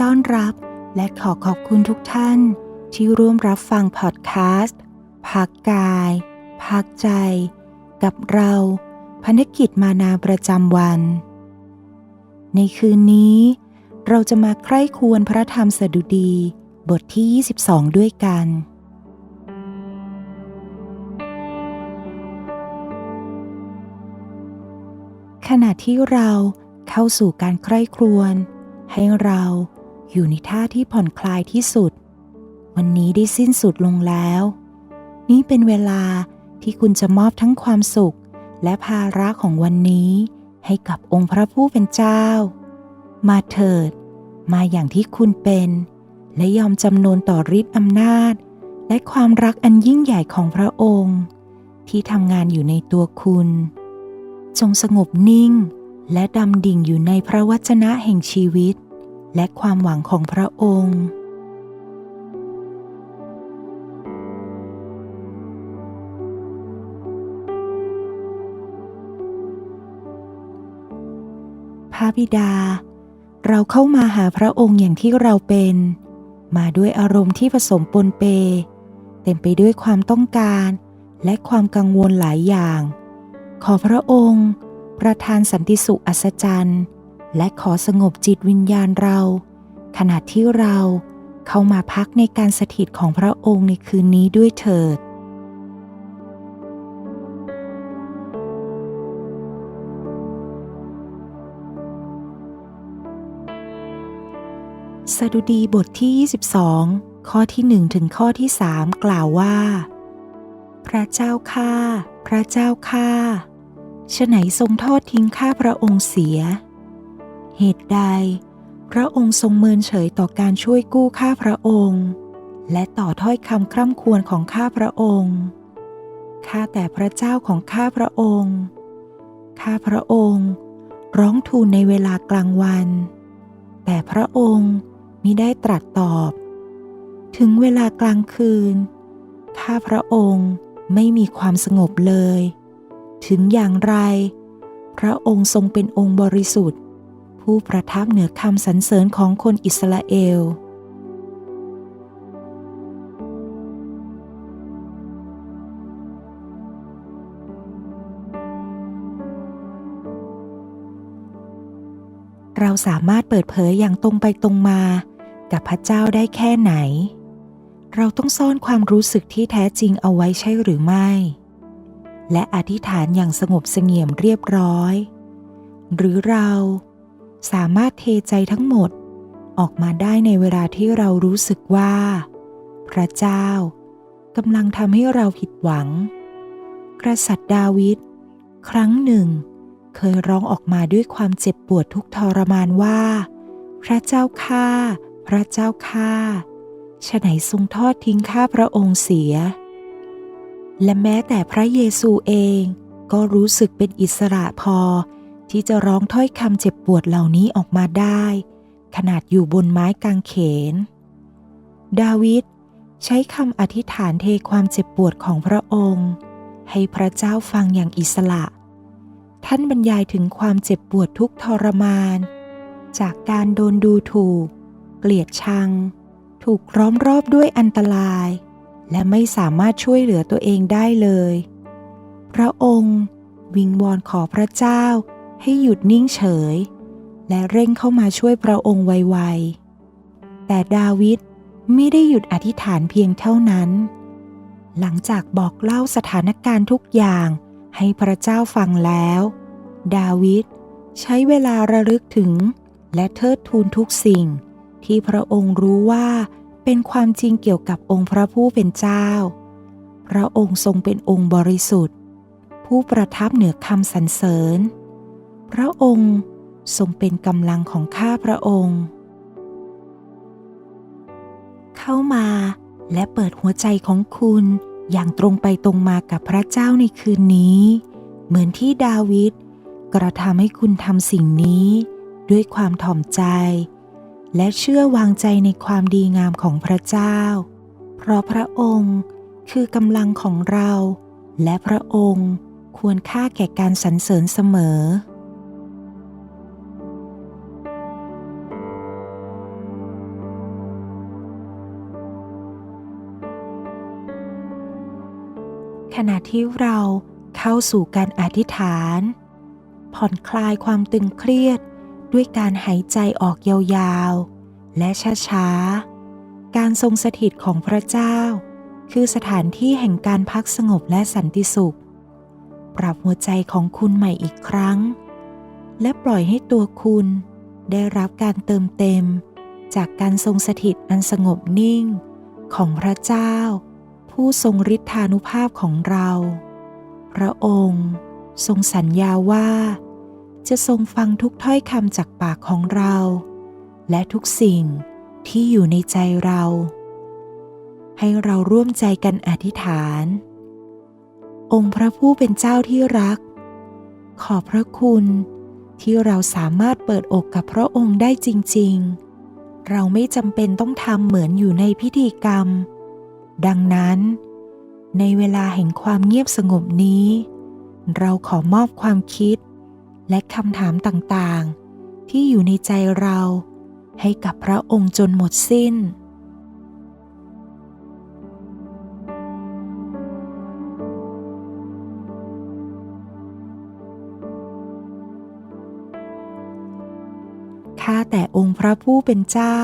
ต้อนรับ และขอขอบคุณทุกท่าน ที่ร่วมรับฟังพอดแคสต์พักกาย พักใจ กับเราภารกิจมานาประจำวัน ในคืนนี้ เราจะมาใคร่ควรพระธรรมสดุดีบทที่ 22 ด้วยกัน ขณะที่เราเข้าสู่การใคร่ครวญให้เรา อยู่ในท่าที่ผ่อนคลายที่สุด วันนี้ได้สิ้นสุดลงแล้ว นี่เป็นเวลาที่คุณจะมอบทั้งความสุข และภาระของวันนี้ ให้กับองค์พระผู้เป็นเจ้า มาเถิด มาอย่างที่คุณเป็น และยอมจำนนต่อฤทธิ์อำนาจ และความรักอันยิ่งใหญ่ของพระองค์ ที่ทำงานอยู่ในตัวคุณ จงสงบนิ่ง และดำดิ่งอยู่ในพระวจนะแห่งชีวิต และความหวังของพระองค์ พระบิดา เราเข้ามาหาพระองค์อย่างที่เราเป็น มาด้วยอารมณ์ที่ผสมปนเป เต็มไปด้วยความต้องการและความกังวลหลายอย่าง ขอพระองค์ ประทานสันติสุขอัศจรรย์ และขอสงบจิตวิญญาณเรา ขณะที่เราเข้ามาพักในการสถิตของพระองค์ในคืนนี้ด้วยเถิดสดุดีบทที่ 22 ข้อที่ 1 ถึงข้อที่ 3 กล่าวว่า พระเจ้าข้า พระเจ้าข้าฉไหนทรงทอดทิ้งข้าพระองค์เสีย เหตุใด พระองค์ทรงเมินเฉยต่อการช่วยกู้ข้าพระองค์ และต่อถ้อยคำคร่ำควรของข้าพระองค์ ข้าแต่พระเจ้าของข้าพระองค์ ข้าพระองค์ ร้องทูลในเวลากลางวัน แต่พระองค์มิได้ตรัสตอบ ถึงเวลากลางคืน ข้าพระองค์ไม่มีความสงบเลย ถึงอย่างไร พระองค์ทรงเป็นองค์บริสุทธิ์ ผู้ประทับเหนือคำสรรเสริญของคนอิสราเอล เราสามารถเปิดเผยอย่างตรงไปตรงมา กับพระเจ้าได้แค่ไหน เราต้องซ่อนความรู้สึกที่แท้จริงเอาไว้ใช่หรือไม่ และอธิษฐานอย่างสงบเสงี่ยมเรียบร้อยหรือเรา สามารถเทใจทั้งหมดออกมาได้ในเวลาที่เรารู้สึกว่า พระเจ้ากำลังทำให้เราผิดหวัง กษัตริย์ดาวิดครั้งหนึ่ง เคยร้องออกมาด้วยความเจ็บปวดทุกทรมานว่า พระเจ้าข้าพระเจ้าข้าฉไหนทรงทอดทิ้งข้าพระองค์เสีย และแม้แต่พระเยซูเองก็รู้สึกเป็นอิสระพอ ที่จะร้องถ้อยคำเจ็บปวดเหล่านี้ออกมาได้ ขนาดอยู่บนไม้กางเขน ดาวิดใช้คำอธิษฐานเทความเจ็บปวดของพระองค์ ให้พระเจ้าฟังอย่างอิสระ ท่านบรรยายถึงความเจ็บปวดทุกทรมาน จากการโดนดูถูก เกลียดชัง ถูกล้อมรอบด้วยอันตราย และไม่สามารถช่วยเหลือตัวเองได้เลย พระองค์ วิงวอนขอพระเจ้า ให้หยุดนิ่งเฉย และเร่งเข้ามาช่วยพระองค์ไวๆ แต่ดาวิดไม่ได้หยุดอธิษฐานเพียงเท่านั้น หลังจากบอกเล่าสถานการณ์ทุกอย่างให้พระเจ้าฟังแล้ว ดาวิดใช้เวลาระลึกถึง และเทิดทูนทุกสิ่ง ที่พระองค์รู้ว่าเป็นความจริงเกี่ยวกับองค์พระผู้เป็นเจ้า พระองค์ทรงเป็นองค์บริสุทธิ์ ผู้ประทับเหนือคำสรรเสริญ พระองค์ทรงเป็นกำลังของข้าพระองค์ เข้ามาและเปิดหัวใจของคุณอย่างตรงไปตรงมากับพระเจ้าในคืนนี้ เหมือนที่ดาวิดกระทำให้คุณทำสิ่งนี้ ด้วยความถ่อมใจ และเชื่อวางใจในความดีงามของพระเจ้า เพราะพระองค์คือกำลังของเรา และพระองค์ควรค่าแก่การสรรเสริญเสมอ ขณะที่เราเข้าสู่การอธิษฐาน ผ่อนคลายความตึงเครียดด้วยการหายใจออกยาวๆ และช้าๆ การทรงสถิตของพระเจ้า คือสถานที่แห่งการพักสงบและสันติสุข ปรับหัวใจของคุณใหม่อีกครั้ง และปล่อยให้ตัวคุณได้รับการเติมเต็ม จากการทรงสถิตอันสงบนิ่งของพระเจ้า ผู้ทรงฤทธานุภาพของเรา พระองค์ทรงสัญญาว่า จะทรงฟังทุกถ้อยคำจากปากของเรา และทุกสิ่งที่อยู่ในใจเรา ให้เราร่วมใจกันอธิษฐาน องค์พระผู้เป็นเจ้าที่รัก ขอบพระคุณที่เราสามารถเปิดอกกับพระองค์ได้จริง ๆ เราไม่จำเป็นต้องทำเหมือนอยู่ในพิธีกรรม ดังนั้น ในเวลาแห่งความเงียบสงบนี้ เราขอมอบความคิด และคำถามต่างๆ ที่อยู่ในใจเราให้กับพระองค์จนหมดสิ้นข้าแต่องค์พระผู้เป็นเจ้า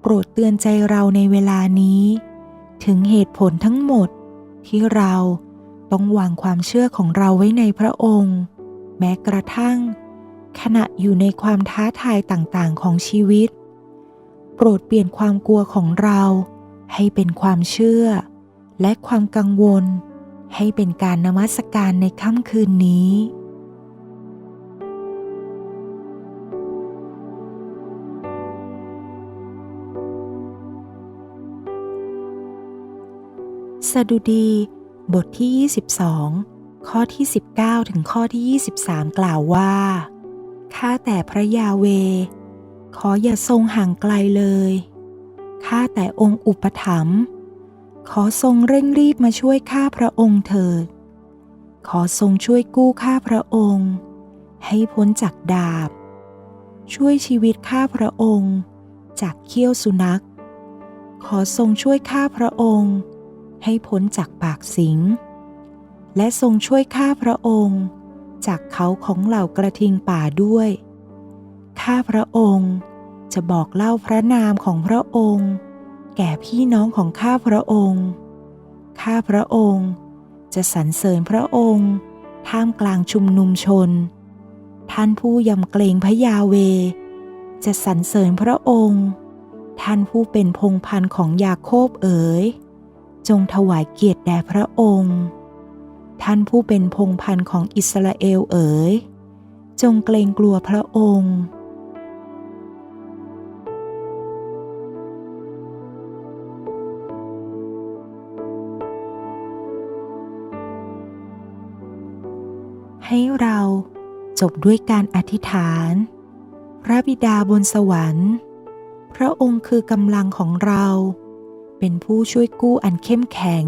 โปรดเตือนใจเราในเวลานี้ ถึงเหตุผลทั้งหมดที่เราต้องวางความเชื่อของเราไว้ในพระองค์ แม้กระทั่ง ขณะอยู่ในความท้าทายต่างๆของชีวิต โปรดเปลี่ยนความกลัวของเราให้เป็นความเชื่อ และความกังวล ให้เป็นการนมัสการในค่ำคืนนี้ สดุดีบทที่ 22 ข้อที่ 19 ถึงข้อที่ 23 กล่าวว่า ข้าแต่พระยาเว ขออย่าทรงห่างไกลเลย ข้าแต่องค์อุปถัมภ์ ขอทรงเร่งรีบมาช่วยข้าพระองค์เถิด ขอทรงช่วยกู้ข้าพระองค์ ให้พ้นจากดาบ ช่วยชีวิตข้าพระองค์ จากเขี้ยวสุนัข ขอทรงช่วยข้าพระองค์ ให้พ้นจากปากสิง และทรงช่วยข้าพระองค์ จากเขาของเหล่ากระทิงป่าด้วย ข้าพระองค์จะบอกเล่าพระนามของพระองค์ แก่พี่น้องของข้าพระองค์ ข้าพระองค์จะสรรเสริญพระองค์ ท่ามกลางชุมนุมชน ท่านผู้ยำเกรงพระยาเว จะสรรเสริญพระองค์ ท่านผู้เป็นพงพันของยาโคบเอ๋ย จงถวายเกียรติแด่พระองค์ ท่านผู้เป็นพงพันธ์ของอิสราเอลเอ๋ย จงเกรงกลัวพระองค์ ให้เราจบด้วยการอธิษฐาน พระบิดาบนสวรรค์ พระองค์คือกำลังของเรา เป็นผู้ช่วยกู้อันเข้มแข็ง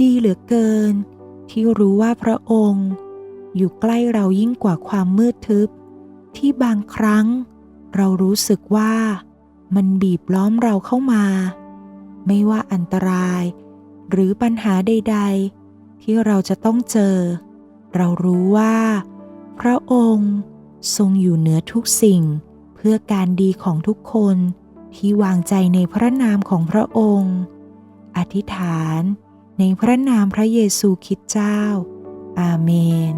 ดีเหลือเกิน ที่รู้ว่าพระองค์ อยู่ใกล้เรายิ่งกว่าความมืดทึบ ที่บางครั้ง เรารู้สึกว่ามันบีบล้อมเราเข้ามา ไม่ว่าอันตราย หรือปัญหาใด ๆ ที่เราจะต้องเจอ เรารู้ว่า พระองค์ทรงอยู่เหนือทุกสิ่งเพื่อการดีของทุกคน ที่วางใจในพระนามของพระองค์ อธิษฐานในพระนามพระเยซูคริสต์เจ้า อาเมน